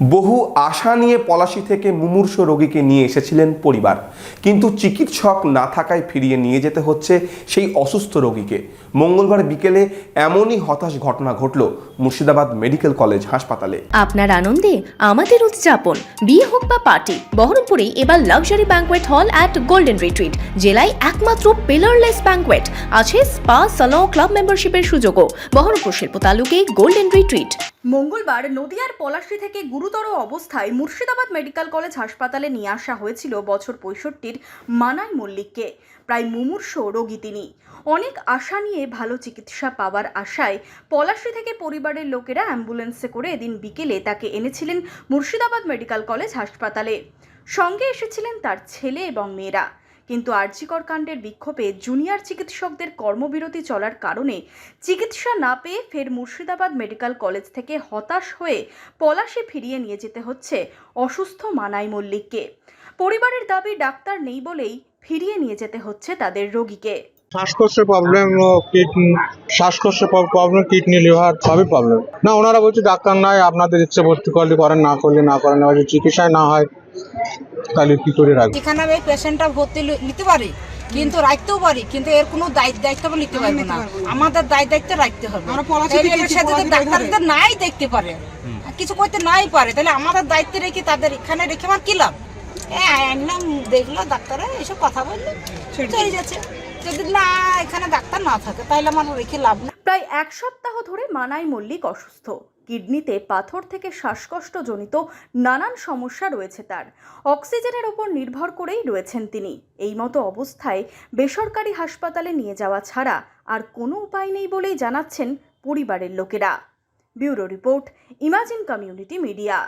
বহু আশা নিয়ে পলাশি থেকে মুমূর্ষ রোগীকে নিয়ে এসেছিলেন পরিবার। কিন্তু চিকিৎসক না থাকায় ফিরিয়ে নিয়ে যেতে হচ্ছে সেই অসুস্থ রোগীকে। মঙ্গলবার বিকেলে এমনই হতাশ ঘটনা ঘটল মুর্শিদাবাদ মেডিকেল কলেজ হাসপাতালে। আপনার আনন্দে আমাদের উদযাপন। বিয়ে হোক বা পার্টি, বহরমপুরে এবার luxury banquet hall at golden retreat. জেলায় একমাত্র পিলারলেস ব্যাঙ্কোয়েট আছে স্পা, সালন, ক্লাব মেম্বারশিপের সুযোগও। বহরমপুর শিল্প তালুকে গোল্ডেন রিট্রিট। মঙ্গলবার নদিয়ার পলাশী থেকে গুরুতর অবস্থায় মুর্শিদাবাদ মেডিকেল কলেজ হাসপাতালে নিয়ে আসা হয়েছিল বছর পঁয়ষট্টির মানাই মল্লিককে। প্রায় মুমূর্ষ রোগী তিনি। অনেক আশা নিয়ে ভালো চিকিৎসা পাওয়ার আশায় পলাশী থেকে পরিবারের লোকেরা অ্যাম্বুলেন্সে করে এদিন বিকেলে তাকে এনেছিলেন মুর্শিদাবাদ মেডিকেল কলেজ হাসপাতালে। সঙ্গে এসেছিলেন তার ছেলে এবং মেয়েরা। কিন্তু আর্জিকর কাণ্ডের বিক্ষোভে জুনিয়র চিকিৎসকদের কর্মবিরতি চলার কারণে চিকিৎসা না পেয়ে ফের মুর্শিদাবাদ মেডিকেল কলেজ থেকে হতাশ হয়ে পলাশে ফিরিয়ে নিয়ে যেতে হচ্ছে অসুস্থ মানাই মল্লিককে। পরিবারের দাবি ডাক্তার নেই বলেই ফিরিয়ে নিয়ে যেতে হচ্ছে তাদের রোগীকে। শ্বাসকষ্টের প্রবলেম কিডনি শ্বাসকষ্টের প্রবলেম কিডনি লিভার সবই প্রবলেম না, ওনারা বলছে, ডাক্তার নাই, আপনাদের ইচ্ছে ভর্তি করলে করেন, না করলে না করেন চিকিৎসায় না হয় তাহলে কি করে রাখবে? যেখানে আমি পেশেন্টটা ভর্তি নিতে পারি কিন্তু রাখতেও পারি কিন্তু এর কোনো দায়িত্ব দায়িত্ব নিতে পারব না। আমাদের দায় দায়িত্ব রাখতে হবে। ডাক্তারদের নাই দেখতে পারে কিছু করতে নাই পারে তাহলে আমাদের দায়িত্ব রেখে তাদের এখানে রেখে আমার কি লাভ? এ আনলাম দেখল ডাক্তারে এসব কথা বলল চলে যাচ্ছে যদি না এখানে ডাক্তার না থাকে তাহলে আমার রেখে লাভ না? প্রায় এক সপ্তাহ ধরে মানাই মল্লিক অসুস্থ। কিডনিতে পাথর থেকে শ্বাসকষ্টজনিত নানান সমস্যা রয়েছে তার। অক্সিজেনের ওপর নির্ভর করেই রয়েছেন তিনি। এই মতো অবস্থায় বেসরকারি হাসপাতালে নিয়ে যাওয়া ছাড়া আর কোনো উপায় নেই বলেই জানাচ্ছেন পরিবারের লোকেরা। Bureau report, imagine community media.